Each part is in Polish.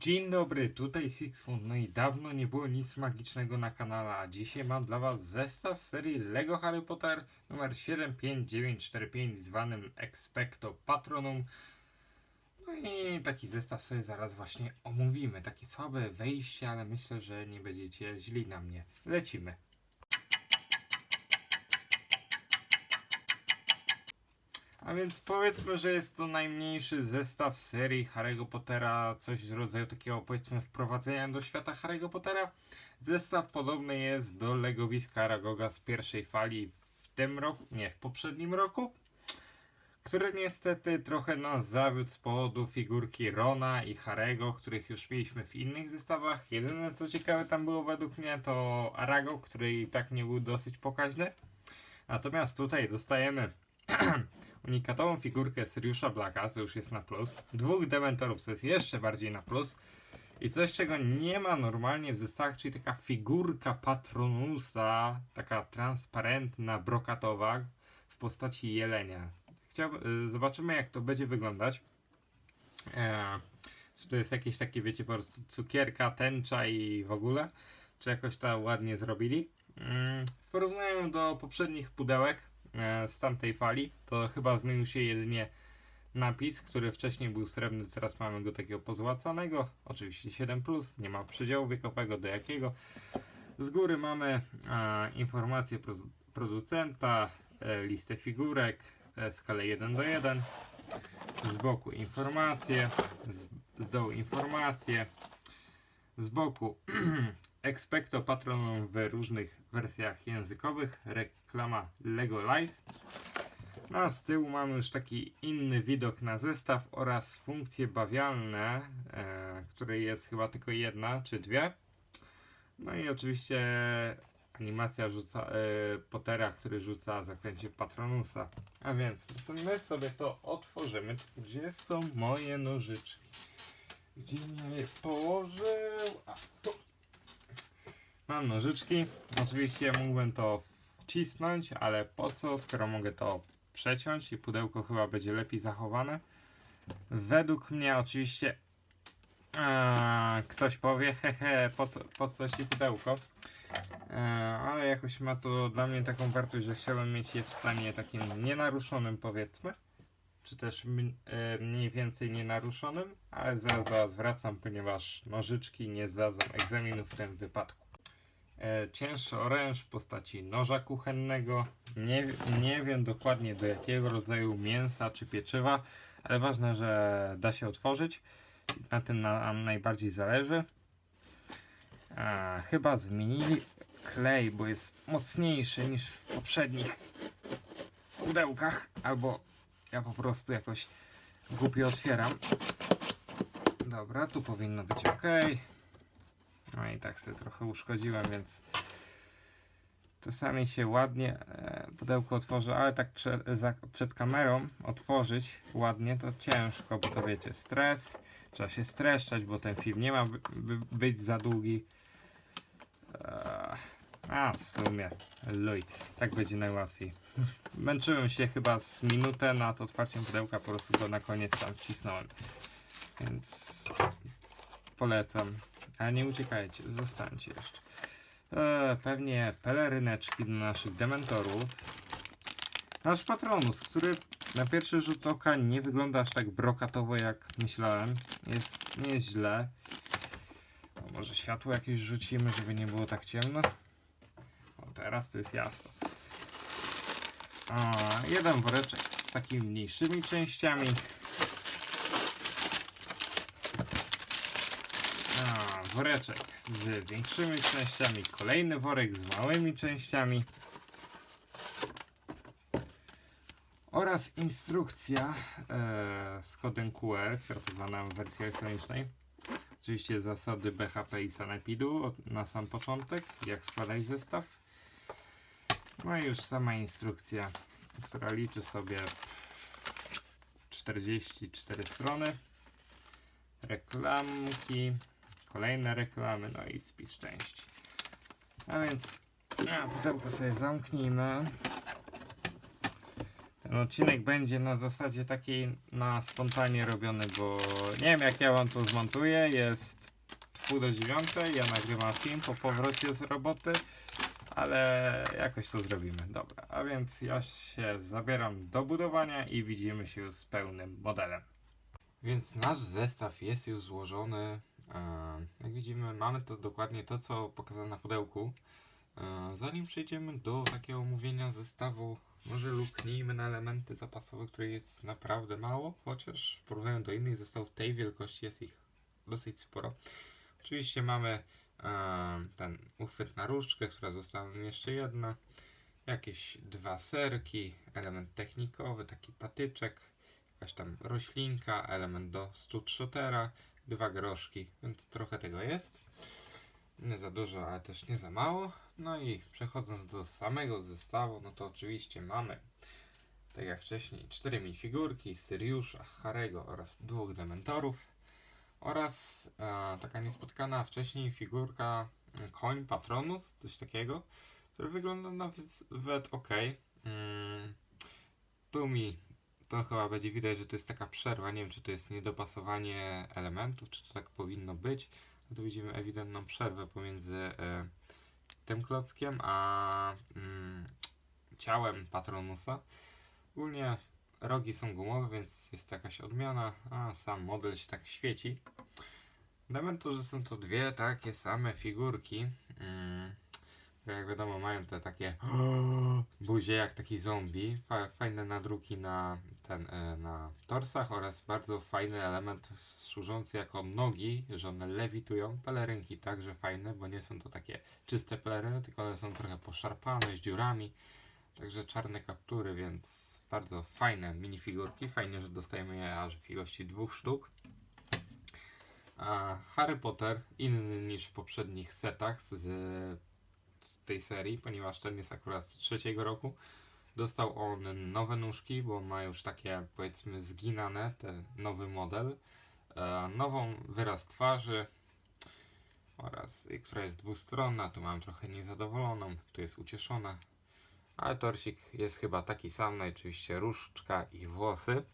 Dzień dobry, tutaj Sixfund. No i dawno nie było nic magicznego na kanale, a dzisiaj mam dla Was zestaw serii LEGO Harry Potter numer 75945 zwanym Expecto Patronum. No i taki zestaw sobie zaraz właśnie omówimy. Takie słabe wejście, ale myślę, że nie będziecie źli na mnie. Lecimy. A więc powiedzmy, że jest to najmniejszy zestaw serii Harry'ego Pottera, coś w rodzaju takiego powiedzmy wprowadzenia do świata Harry'ego Pottera. Zestaw podobny jest do legowiska Ragoga z pierwszej fali w tym roku, nie, w poprzednim roku, który niestety trochę nas zawiódł z powodu figurki Rona i Harego, których już mieliśmy w innych zestawach. Jedyne co ciekawe tam było według mnie to Arago, który i tak nie był dosyć pokaźny. Natomiast tutaj dostajemy unikatową figurkę Siriusza Blacka, co już jest na plus, dwóch Dementorów, co jest jeszcze bardziej na plus i coś, czego nie ma normalnie w zestawach, czyli taka figurka Patronusa, taka transparentna, brokatowa w postaci jelenia. Chciałbym, zobaczymy jak to będzie wyglądać. Eee, czy to jest jakieś takie, wiecie, po prostu cukierka, tęcza i w ogóle, czy jakoś to ładnie zrobili. Mm, w porównaniu do poprzednich pudełek, z tamtej fali, to chyba zmienił się jedynie napis, który wcześniej był srebrny, teraz mamy go takiego pozłacanego, oczywiście 7+, nie ma przedziału wiekowego do jakiego. Z góry mamy e, informację pro, producenta, e, listę figurek, e, skalę 1 do 1, z boku informacje, z, z dołu informacje, z boku Expecto Patronum w różnych wersjach językowych, reklama Lego Live. No, a z tyłu mamy już taki inny widok na zestaw oraz funkcje bawialne, e, której jest chyba tylko jedna czy dwie. No i oczywiście animacja rzuca, e, Pottera, który rzuca zaklęcie Patronusa. A więc my sobie to otworzymy. Gdzie są moje nożyczki? Gdzie ja je położył? A, tu. Mam nożyczki. Oczywiście mógłbym to wcisnąć, ale po co, skoro mogę to przeciąć i pudełko chyba będzie lepiej zachowane. Według mnie oczywiście a, ktoś powie, hehe, po co, po co ci pudełko? E, ale jakoś ma to dla mnie taką wartość, że chciałbym mieć je w stanie takim nienaruszonym powiedzmy. Czy też e, mniej więcej nienaruszonym, ale zaraz do wracam, ponieważ nożyczki nie zdadzą egzaminu w tym wypadku cięższy oręż w postaci noża kuchennego. Nie, nie wiem dokładnie do jakiego rodzaju mięsa czy pieczywa, ale ważne, że da się otworzyć. Na tym nam najbardziej zależy. Chyba zmienili klej, bo jest mocniejszy niż w poprzednich pudełkach, albo ja po prostu jakoś głupio otwieram. Dobra, tu powinno być ok. No i tak sobie trochę uszkodziłem, więc czasami się ładnie e, pudełko otworzy, ale tak prze, za, przed kamerą otworzyć ładnie to ciężko, bo to wiecie, stres, trzeba się streszczać, bo ten film nie ma by, by, być za długi. E, a w sumie, luj, tak będzie najłatwiej. Męczyłem się chyba z minutę nad otwarciem pudełka, po prostu go na koniec tam wcisnąłem. Więc polecam. Ale nie uciekajcie, zostańcie jeszcze. E, pewnie peleryneczki dla naszych dementorów. Nasz patronus, który na pierwszy rzut oka nie wygląda aż tak brokatowo jak myślałem. Jest nieźle. O, może światło jakieś rzucimy, żeby nie było tak ciemno. O, teraz to jest jasno. A, jeden woreczek z takimi mniejszymi częściami. A, woreczek z większymi częściami, kolejny worek z małymi częściami oraz instrukcja e, z kodem QR, która pozwala nam w wersji elektronicznej. Oczywiście zasady BHP i Sanepidu na sam początek, jak składać zestaw. No i już sama instrukcja, która liczy sobie 44 strony reklamki, kolejne reklamy, no i spis części. A więc a, pudełko sobie zamknijmy. Ten odcinek będzie na zasadzie takiej na spontanie robiony, bo nie wiem jak ja wam to zmontuję. Jest pół do dziewiątej, ja nagrywam film po powrocie z roboty, ale jakoś to zrobimy. Dobra, a więc ja się zabieram do budowania i widzimy się już z pełnym modelem. Więc nasz zestaw jest już złożony. Jak widzimy, mamy to dokładnie to, co pokazane na pudełku. Zanim przejdziemy do takiego omówienia zestawu, może luknijmy na elementy zapasowe, których jest naprawdę mało, chociaż w porównaniu do innych zestawów tej wielkości jest ich dosyć sporo. Oczywiście mamy ten uchwyt na różdżkę, która została nam jeszcze jedna, jakieś dwa serki, element technikowy, taki patyczek, jakaś tam roślinka, element do shootera, dwa groszki, więc trochę tego jest. Nie za dużo, ale też nie za mało. No i przechodząc do samego zestawu, no to oczywiście mamy, tak jak wcześniej, cztery minifigurki, Syriusza, Harego oraz dwóch Dementorów oraz e, taka niespotkana wcześniej figurka koń Patronus, coś takiego, który wygląda nawet ok. Mm, tu mi to chyba będzie widać, że to jest taka przerwa. Nie wiem, czy to jest niedopasowanie elementów, czy to tak powinno być. No tu widzimy ewidentną przerwę pomiędzy e, tym klockiem a mm, ciałem Patronusa. Ogólnie rogi są gumowe, więc jest jakaś odmiana, a sam model się tak świeci. Dementorzy są to dwie takie same figurki. Jak wiadomo mają te takie buzie jak taki zombie. Fa- Fajne nadruki na ten, e, na torsach oraz bardzo fajny element służący jako nogi, że one lewitują. Pelerynki także fajne, bo nie są to takie czyste peleryny, tylko one są trochę poszarpane z dziurami. Także czarne kaptury, więc bardzo fajne minifigurki. Fajnie, że dostajemy je aż w ilości dwóch sztuk. A Harry Potter, inny niż w poprzednich setach z, z tej serii, ponieważ ten jest akurat z trzeciego roku. Dostał on nowe nóżki, bo ma już takie powiedzmy zginane, ten nowy model. E, nową wyraz twarzy oraz, y, która jest dwustronna. Tu mam trochę niezadowoloną, tu jest ucieszona. Ale torsik jest chyba taki sam, no i oczywiście różdżka i włosy.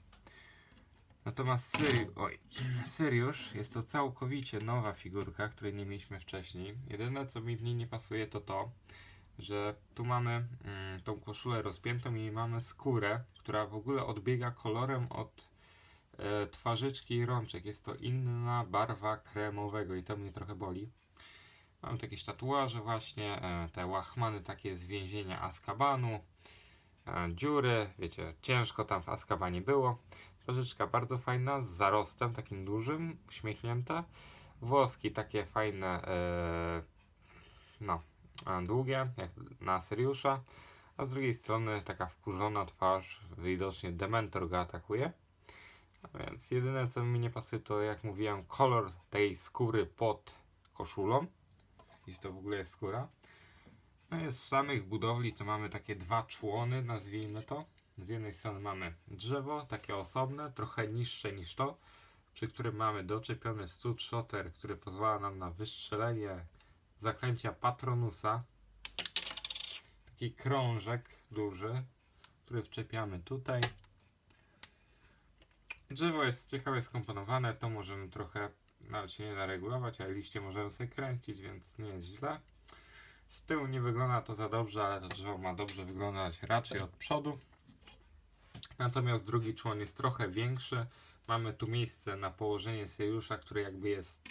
Natomiast Syri... Oj, Syriusz jest to całkowicie nowa figurka, której nie mieliśmy wcześniej. Jedyne co mi w niej nie pasuje to to, że tu mamy mm, tą koszulę rozpiętą i mamy skórę, która w ogóle odbiega kolorem od e, twarzyczki i rączek. Jest to inna barwa kremowego i to mnie trochę boli. Mam tu jakieś tatuaże właśnie, e, te łachmany takie z więzienia Azkabanu, e, dziury, wiecie, ciężko tam w Azkabanie było. Twarzyczka bardzo fajna, z zarostem takim dużym, uśmiechnięta. Włoski takie fajne, e, no, długie, jak na Seriusza. A z drugiej strony taka wkurzona twarz, widocznie Dementor go atakuje. A więc jedyne co mi nie pasuje to jak mówiłem kolor tej skóry pod koszulą. Jeśli to w ogóle jest skóra. No jest z samych budowli to mamy takie dwa człony, nazwijmy to. Z jednej strony mamy drzewo, takie osobne, trochę niższe niż to, przy którym mamy doczepiony stud shotter, który pozwala nam na wystrzelenie zaklęcia Patronusa. Taki krążek duży, który wczepiamy tutaj. Drzewo jest ciekawie skomponowane, to możemy trochę, nawet się nie da regulować, ale liście możemy sobie kręcić, więc nie jest źle. Z tyłu nie wygląda to za dobrze, ale to drzewo ma dobrze wyglądać raczej od przodu. Natomiast drugi człon jest trochę większy. Mamy tu miejsce na położenie Syriusza, który jakby jest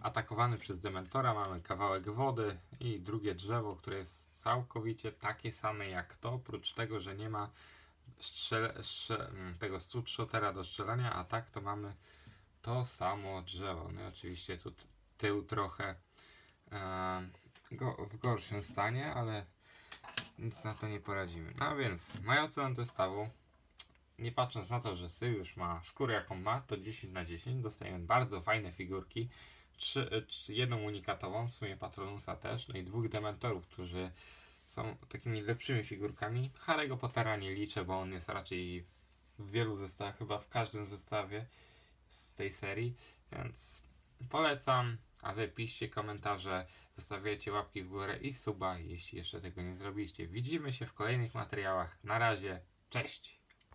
atakowany przez Dementora. Mamy kawałek wody i drugie drzewo, które jest całkowicie takie same jak to, oprócz tego, że nie ma strzel- strze- mm, tego shootera do strzelania, a tak to mamy to samo drzewo. No i oczywiście tu tył trochę e, go, w gorszym stanie, ale nic na to nie poradzimy. No więc, moja ocena zestawu nie patrząc na to, że Syriusz ma skórę jaką ma, to 10 na 10 dostajemy bardzo fajne figurki. E, trzy, jedną unikatową, w sumie Patronusa też, no i dwóch Dementorów, którzy są takimi lepszymi figurkami. Harry'ego Pottera nie liczę, bo on jest raczej w wielu zestawach, chyba w każdym zestawie z tej serii, więc polecam. A wy piszcie komentarze, zostawiajcie łapki w górę i suba, jeśli jeszcze tego nie zrobiliście. Widzimy się w kolejnych materiałach. Na razie, cześć!